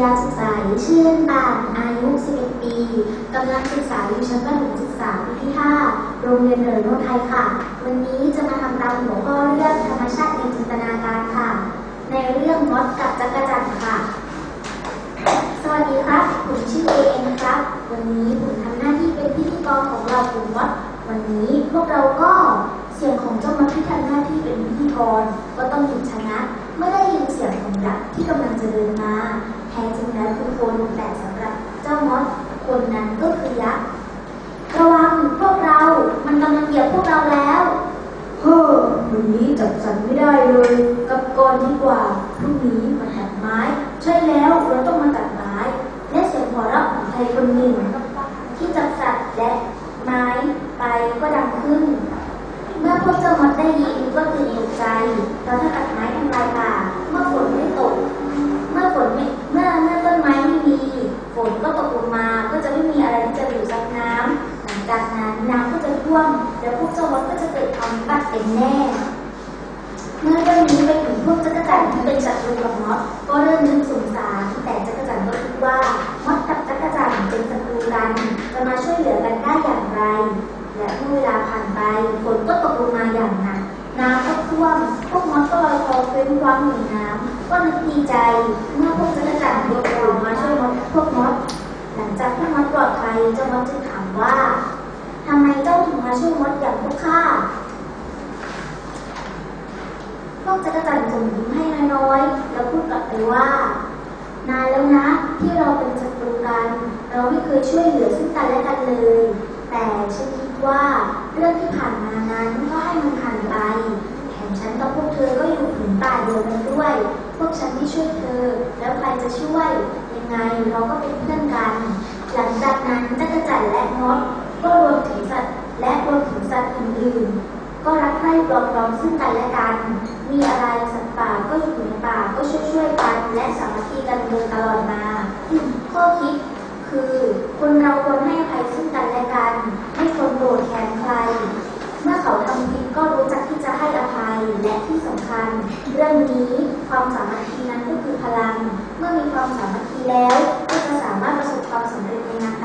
ยาศึกษาชื่อเล่นปานอายุ 11 ปี กำลังศึกษาอยู่ชั้นประถมศึกษาปีที่ 5 โรงเรียนเริโนไทยค่ะ วันนี้จะมาทำตามหัวข้อเรื่องธรรมชาติในจินตนาการค่ะ ในเรื่องมดกับจักรจันทร์ค่ะ สวัสดีครับ ผมชื่อเอเองครับ วันนี้ผมทำหน้าที่เป็นพิธีกรของเรากลุ่มมด วันนี้พวกเราก็เสียงของเจ้ามดที่ทำหน้าที่เป็นพิธีกรก็ต้องหยุดชะงักเมื่อได้ยินเสียงของยักที่กำลังจะเดินมา คนแต่สำหรับเจ้ามดคนนั้นก็คือยักษ์ระวังพวกเรา มันกำลังเหยียบพวกเราแล้วเฮ้อวันนี้จับสันไม่ได้เลย กับก่อนดีกว่าพรุ่งนี้มาตัดไม้ ใช่แล้วเราต้องมาตัดไม้ และเสียงหัวเราะของใครคนหนึ่ง ที่จับสัตว์และไม้ไปก็ดังขึ้น เมื่อพวกเจ้ามดได้ยินก็ตื่นตกใจเราะถ้าตัดไม้ทำลายป่าเมื่อฝนไม่ตก ที่เป็นศัตรูกับมดก็เริ่มนึกสงสารแต่จักรจันทร์ก็คิดว่ามดกับจักรจันทร์เป็นศัตรูกันจะมาช่วยเหลือกันได้อย่างไร และเมื่อเวลาผ่านไปฝนก็ตกลงมาอย่างหนักน้ำก็ท่วมพวกมดก็ลอยคอเคว้งคว้างอยู่ในน้ำก็นึกดีใจเมื่อพวกจักรจันทร์ยกมือมาช่วยมดพวกมดหลังจากพวกมดปลอดภัยเจ้ามดจึงถามว่าทำไมเจ้าถึงมาช่วยมดอย่างพวกข้า กจักรจันทร์ส่งยิ้มให้น้อยๆแล้วพูดกลับไปว่า นานแล้วนะที่เราเป็นศัตรูกัน เราไม่เคยช่วยเหลือซึ่งกันและกันเลย แต่ฉันคิดว่าเรื่องที่ผ่านมานั้นก็ให้มันผ่านไปแถมฉันกับพวกเธอก็อยู่ผืนป่าเดียวกันด้วย พวกฉันที่ช่วยเธอ แล้วใครจะช่วย ยังไงเราก็เป็นเพื่อนกัน หลังจากนั้นจักรจันทร์และมดก็รวมถึงสัตว์และรวมถึงสัตว์อื่นๆ ก็รักใคร่ปลองดองซึ่งกันและกัน มีอะไรสัตว์ป่าก็อยู่ในป่าก็ช่วยช่วยๆกัน และสามัคคีกันโดยตลอดมา ข้อคิดคือ คนเราควรให้อภัยซึ่งกันและกัน ไม่ควรโกรธแค้นใคร เมื่อเขาทำผิดก็รู้จักที่จะให้อภัยและที่สำคัญ เรื่องนี้ความสามัคคีนั้นก็คือพลัง เมื่อมีความสามัคคีแล้วก็จะสามารถประสบความสำเร็จในงาน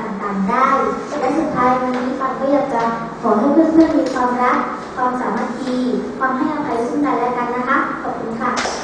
ความรัก ความสามัคคี ความให้อภัยซึ่งกันและกันนะคะ ขอบคุณค่ะ